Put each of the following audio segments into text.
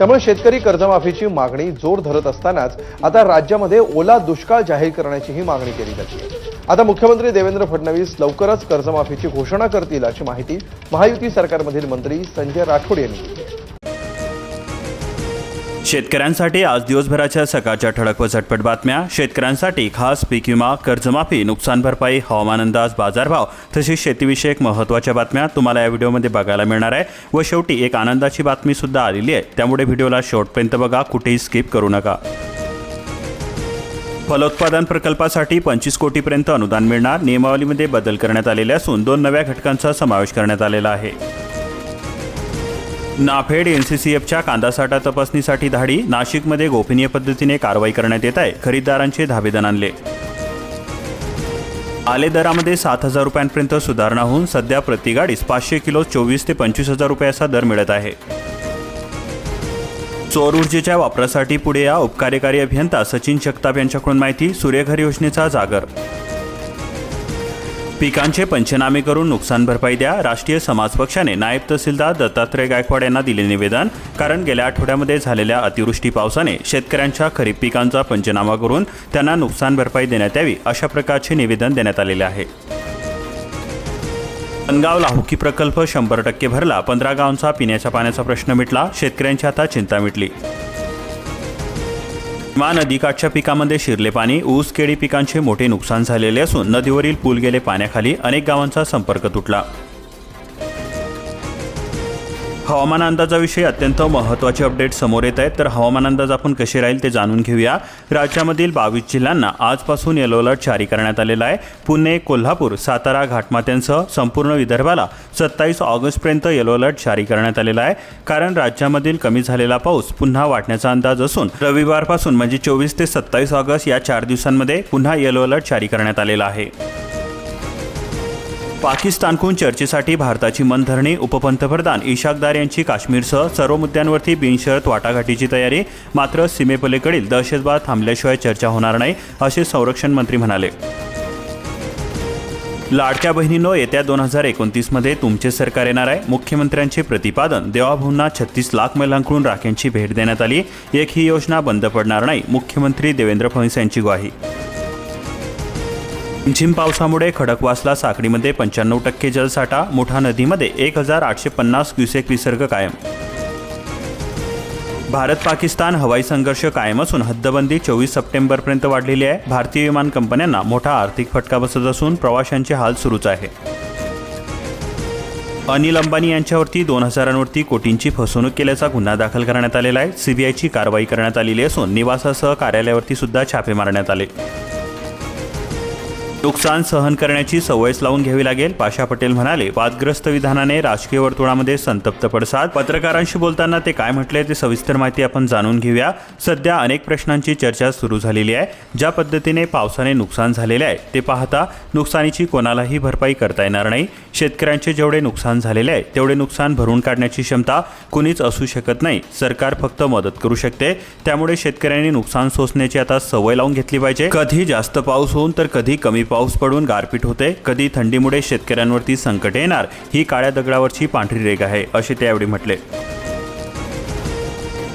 त्यामुळे शेतकरी कर्जमाफीची मागणी जोर धरत असतानाच आता राज्यामध्ये ओला दुष्काळ जाहीर करण्याचीही मागणी केली जाते. आता मुख्यमंत्री देवेंद्र फडणवीस लवकरच कर्जमाफीची घोषणा करतील अशी माहिती महायुती सरकारमधील मंत्री संजय राठोड यांनी दिली. शेतकऱ्यांसाठी आज दिवसभराच्या सकाळच्या ठळक व झटपट बातम्या. शेतकऱ्यांसाठी खास पीक विमा कर्जमाफी नुकसान भरपाई हवामान अंदाज बाजारभाव तसेच शेतीविषयक महत्त्वाच्या बातम्या तुम्हाला या व्हिडिओमध्ये बघायला मिळणार आहे व शेवटी एक आनंदाची बातमी सुद्धा आलेली आहे. त्यामुळे व्हिडिओला शेवटपर्यंत बघा कुठेही स्किप करू नका. फलोत्पादन प्रकल्पासाठी पंचवीस कोटीपर्यंत अनुदान मिळणार. नियमावलीमध्ये बदल करण्यात आलेले असून दोन नव्या घटकांचा समावेश करण्यात आलेला आहे. नाफेड एनसीसीएफच्या कांदा साठा तपासणीसाठी धाडी नाशिकमध्ये गोपनीय पद्धतीने कारवाई करण्यात येत आहे. खरीददारांचे धाबेदन आणले. आले दरामध्ये सात हजार रुपयांपर्यंत सुधारणा होऊन सध्या प्रति गाडीस पाचशे किलो चोवीस ते पंचवीस हजार रुपयाचा दर मिळत आहे. सौर ऊर्जेच्या वापरासाठी पुढे या उपकार्यकारी अभियंता सचिन जगताप यांच्याकडून माहिती सूर्यघर योजनेचा जागर पिकांचे पंचनामे करून नुकसान भरपाई द्या राष्ट्रीय समाज पक्षाने नायब तहसीलदार दत्तात्रय गायकवाड यांना दिले निवेदन. कारण गेल्या आठवड्यामध्ये झालेल्या अतिवृष्टी पावसाने शेतकऱ्यांच्या खरीप पिकांचा पंचनामा करून त्यांना नुकसान भरपाई देण्यात यावी अशा प्रकारचे निवेदन देण्यात आलेले आहे. अनगाव लाहुकी प्रकल्प शंभर टक्के भरला पंधरा गावांचा पिण्याच्या पाण्याचा प्रश्न मिटला शेतकऱ्यांची आता चिंता मिटली. मा नदीकाठच्या पिकामध्ये शिरले पाणी ऊस केळी पिकांचे मोठे नुकसान झालेले असून नदीवरील पूल गेले पाण्याखाली अनेक गावांचा संपर्क तुटला. हवामान अंदाजाविषयी अत्यंत महत्त्वाचे अपडेट समोर येत आहेत. तर हवामान अंदाज आपण कसे राहील ते जाणून घेऊया. राज्यामधील बावीस जिल्ह्यांना आजपासून येलो अलर्ट जारी करण्यात आलेला आहे. पुणे कोल्हापूर सातारा घाटमात्यांसह संपूर्ण विदर्भाला सत्तावीस ऑगस्टपर्यंत येलो अलर्ट जारी करण्यात आलेला आहे. कारण राज्यामधील कमी झालेला पाऊस पुन्हा वाढण्याचा अंदाज असून रविवारपासून म्हणजे चोवीस ते सत्तावीस ऑगस्ट या चार दिवसांमध्ये पुन्हा येलो अलर्ट जारी करण्यात आलेला आहे. पाकिस्तानकडून चर्चेसाठी भारताची मनधरणी उपपंतप्रधान इशाकदार यांची काश्मीरसह सर्व मुद्द्यांवरती बिनशर्त वाटाघाटीची तयारी. मात्र सीमेपलीकडील दहशतवाद थांबल्याशिवाय चर्चा होणार नाही असे संरक्षण मंत्री म्हणाले. लाडक्या बहिणींनो येत्या दोन हजार एकोणतीसमध्ये तुमचे सरकार येणार आहे. मुख्यमंत्र्यांचे प्रतिपादन देवाभाऊंना छत्तीस लाख महिलांकडून राख्यांची भेट देण्यात आली. एक ही योजना बंद पडणार नाही मुख्यमंत्री देवेंद्र फडणवीस यांची ग्वाही. झिम पावसामुळे खडकवासला साखळीमध्ये पंच्याण्णव टक्के जलसाठा मोठा नदीमध्ये एक हजार आठशे पन्नास क्युसेक विसर्ग कायम. भारत पाकिस्तान हवाई संघर्ष कायम असून हद्दबंदी चोवीस सप्टेंबरपर्यंत वाढलेली आहे. भारतीय विमान कंपन्यांना मोठा आर्थिक फटका बसत असून प्रवाशांचे हाल सुरूच आहे. अनिल अंबानी यांच्यावरती दोन हजारांवरती कोटींची फसवणूक केल्याचा गुन्हा दाखल करण्यात आलेला आहे. सीबीआयची कारवाई करण्यात आलेली असून निवासासह कार्यालयावरती सुद्धा छापे मारण्यात आले. नुकसान सहन करण्याची सवयच लावून घ्यावी लागेल. पाशा पटेल म्हणाले वादग्रस्त विधानाने राजकीय वर्तुळामध्ये संतप्त पडसाद. पत्रकारांशी बोलताना ते काय म्हटले ते सविस्तर माहिती आपण जाणून घेऊया. सध्या अनेक प्रश्नांची चर्चा सुरू झालेली आहे. ज्या पद्धतीने पावसाने नुकसान झालेले आहे ते पाहता नुकसानीची कोणालाही भरपाई करता येणार नाही. शेतकऱ्यांचे जेवढे नुकसान झालेले आहे तेवढे नुकसान भरून काढण्याची क्षमता कुणीच असू शकत नाही. सरकार फक्त मदत करू शकते. त्यामुळे शेतकऱ्यांनी नुकसान सोसण्याची आता सवय लावून घेतली पाहिजे. कधी जास्त पाऊस होऊन तर कधी कमी पाऊस पडून गारपीट होते. कधी थंडीमुळे शेतकऱ्यांवरती संकट येणार ही काळ्या दगडावरची पांढरी रेग आहे असे त्यावेळी म्हटले.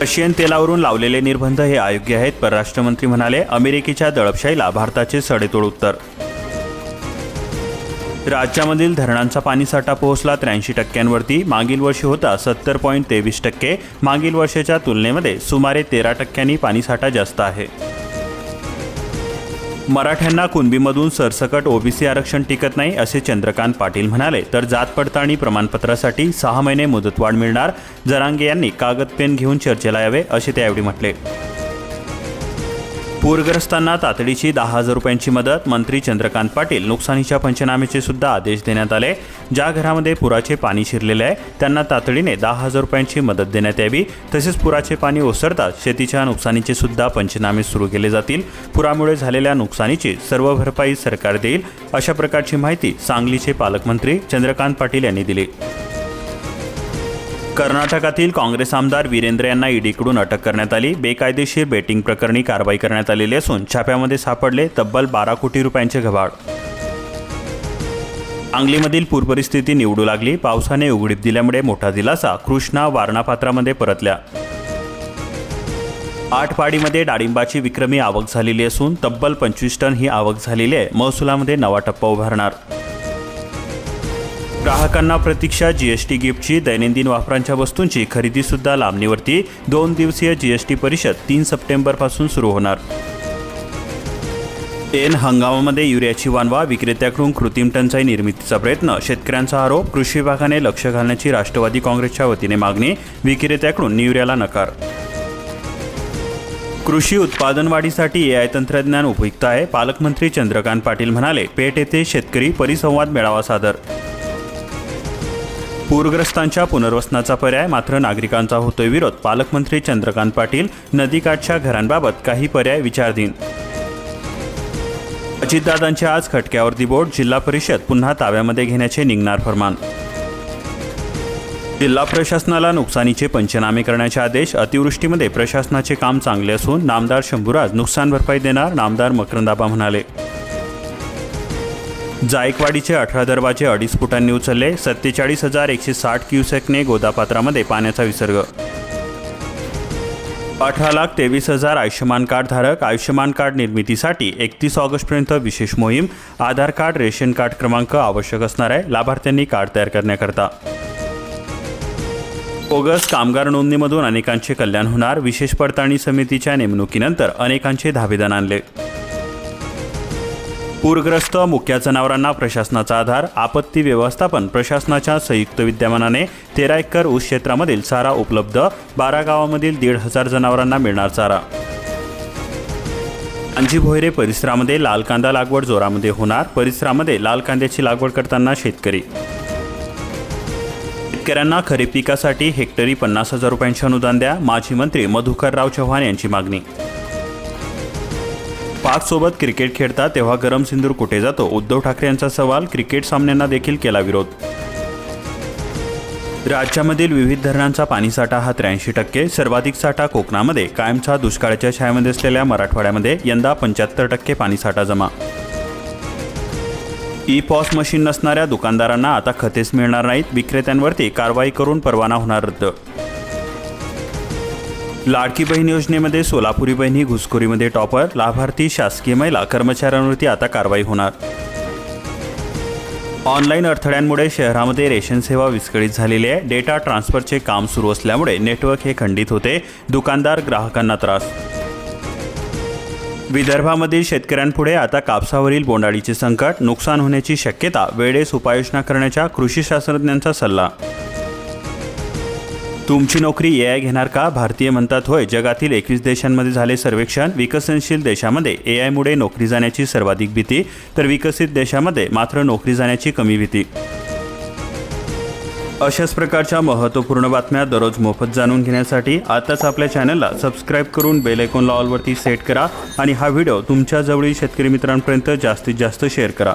रशियन तेलावरून लावलेले निर्बंध हे अयोग्य आहेत परराष्ट्रमंत्री म्हणाले अमेरिकेच्या दळपशाहीला भारताचे सडेतोड उत्तर. राज्यामधील धरणांचा पाणीसाठा पोहोचला त्र्याऐंशी टक्क्यांवरती मागील वर्षी होता सत्तर पॉईंट तेवीस टक्के मागील वर्षाच्या तुलनेमध्ये सुमारे तेरा टक्क्यांनी पाणीसाठा जास्त आहे. मराठ्यांना कुणबीमधून सरसकट ओबीसी आरक्षण टिकत नाही असे चंद्रकांत पाटील म्हणाले. तर जात पडताळणी प्रमाणपत्रासाठी सहा महिने मुदतवाढ मिळणार जरांगे यांनी कागद पेन घेऊन चर्चेला यावे असे ते यावेळी म्हटले. पूरग्रस्तांना तातडीची दहा हजार रुपयांची मदत मंत्री चंद्रकांत पाटील नुकसानीच्या पंचनाम्याचे सुद्धा आदेश देण्यात आले. ज्या घरामध्ये पुराचे पाणी शिरलेले आहे त्यांना तातडीने दहा हजार रुपयांची मदत देण्यात यावी. तसेच पुराचे पाणी ओसरताच शेतीच्या नुकसानीचे सुद्धा पंचनामे सुरू केले जातील. पुरामुळे झालेल्या नुकसानीची सर्व भरपाई सरकार देईल. अशा प्रकारची माहिती सांगलीचे पालकमंत्री चंद्रकांत पाटील यांनी दिली. कर्नाटकातील काँग्रेस आमदार वीरेंद्र यांना ईडीकडून अटक करण्यात आली. बेकायदेशीर बेटिंग प्रकरणी कारवाई करण्यात आलेली असून छाप्यामध्ये सापडले तब्बल बारा कोटी रुपयांचे घबाड सांगलीमधील पूरपरिस्थिती निवडू लागली. पावसाने उघडीप दिल्यामुळे मोठा दिलासा कृष्णा वारणापात्रामध्ये परतल्या. आठपाडीमध्ये डाळिंबाची विक्रमी आवक झालेली असून तब्बल पंचवीस टन ही आवक झालेली आहे. महसुलामध्ये नवा टप्पा उभारणार. ग्राहकांना प्रतीक्षा जीएसटी गिफ्टची दैनंदिन वापरांच्या वस्तूंची खरेदी सुद्धा लांबणीवरती दोन दिवसीय जीएसटी परिषद तीन सप्टेंबरपासून सुरू होणार. एन हंगामामध्ये युरियाची वानवा विक्रेत्याकडून कृत्रिम टंचाई निर्मितीचा प्रयत्न शेतकऱ्यांचा आरोप कृषी विभागाने लक्ष घालण्याची राष्ट्रवादी काँग्रेसच्या वतीने मागणी विक्रेत्याकडून युरियाला नकार. कृषी उत्पादन वाढीसाठी एआय तंत्रज्ञान उपयुक्त आहे पालकमंत्री चंद्रकांत पाटील म्हणाले पेठ येथे शेतकरी परिसंवाद मेळावा सादर. पूरग्रस्तांच्या पुनर्वसनाचा पर्याय मात्र नागरिकांचा होतोय विरोध. पालकमंत्री चंद्रकांत पाटील नदीकाठच्या घरांबाबत काही पर्याय विचारधीन. अजितदादांचे आज खटक्यावरती बोट जिल्हा परिषद पुन्हा ताब्यामध्ये घेण्याचे निघणार फरमान. जिल्हा प्रशासनाला नुकसानीचे पंचनामे करण्याचे आदेश अतिवृष्टीमध्ये प्रशासनाचे काम चांगले असून नामदार शंभूराज नुकसान भरपाई देणार नामदार मकरंदाबा म्हणाले. जायकवाडीचे अठरा दरवाजे अडीच फुटांनी उचलले सत्तेचाळीस हजार एकशे साठ क्युसेकने गोदापात्रामध्ये पाण्याचा विसर्ग. अठरा लाख तेवीस हजार आयुष्यमान कार्डधारक आयुष्यमान कार्ड निर्मितीसाठी एकतीस ऑगस्टपर्यंत विशेष मोहीम आधार कार्ड रेशन कार्ड क्रमांक आवश्यक असणार आहे लाभार्थ्यांनी कार्ड तयार करण्याकरता. ओगस्ट कामगार नोंदणीमधून अनेकांचे कल्याण होणार विशेष पडताळणी समितीच्या नेमणुकीनंतर अनेकांचे धाबेदान आणले. पूरग्रस्त मुक्या जनावरांना प्रशासनाचा आधार आपत्ती व्यवस्थापन प्रशासनाच्या संयुक्त विद्यमानाने तेरा एकर ऊस क्षेत्रामधील चारा उपलब्ध बारा गावामधील दीड हजार जनावरांना मिळणार चारा. अंजी भोयरे परिसरामध्ये लाल कांदा लागवड जोरामध्ये होणार परिसरामध्ये लाल कांद्याची लागवड करताना शेतकरी. शेतकऱ्यांना खरीप पिकासाठी हेक्टरी पन्नास हजार रुपयांचे अनुदान द्या माजी मंत्री मधुकरराव चव्हाण यांची मागणी. पाकसोबत क्रिकेट खेळता तेव्हा गरम सिंदूर कुठे जातो? उद्धव ठाकरे यांचा सवाल क्रिकेट सामन्यांना देखील केला विरोध. राज्यामधील विविध धरणांचा पाणीसाठा हा त्र्याऐंशी टक्के सर्वाधिक साठा कोकणामध्ये. कायमचा दुष्काळाच्या छायामध्ये असलेल्या मराठवाड्यामध्ये यंदा पंच्याहत्तर टक्के पाणीसाठा जमा. ई पॉस मशीन नसणाऱ्या दुकानदारांना आता खतेच मिळणार नाहीत. विक्रेत्यांवरती कारवाई करून परवाना होणार रद्द. लाडकी बहीण योजनेमध्ये सोलापुरी बहिणी घुसखोरीमध्ये टॉपर लाभार्थी शासकीय महिला कर्मचाऱ्यांवरती आता कारवाई होणार. ऑनलाईन अडथळ्यांमुळे शहरामध्ये रेशन सेवा विस्कळीत झालेली आहे. डेटा ट्रान्सफरचे काम सुरू असल्यामुळे नेटवर्क हे खंडित होते. दुकानदार ग्राहकांना त्रास. विदर्भामधील शेतकऱ्यांपुढे आता कापसावरील बोंडाळीचे संकट नुकसान होण्याची शक्यता वेळेस उपाययोजना करण्याच्या कृषी शास्त्रज्ञांचा सल्ला. तुमची नोकरी ए आय घेणार का? भारतीय म्हणतात होय. जगातील एकवीस देशांमध्ये झाले सर्वेक्षण. विकसनशील देशामध्ये ए आयमुळे नोकरी जाण्याची सर्वाधिक भीती. तर विकसित देशामध्ये मात्र नोकरी जाण्याची कमी भीती. अशाच प्रकारच्या महत्त्वपूर्ण बातम्या दररोज मोफत जाणून घेण्यासाठी आताच आपल्या चॅनलला सबस्क्राईब करून बेल ऑलवरती सेट करा आणि हा व्हिडिओ तुमच्या जवळील शेतकरी मित्रांपर्यंत जास्तीत जास्त शेअर करा.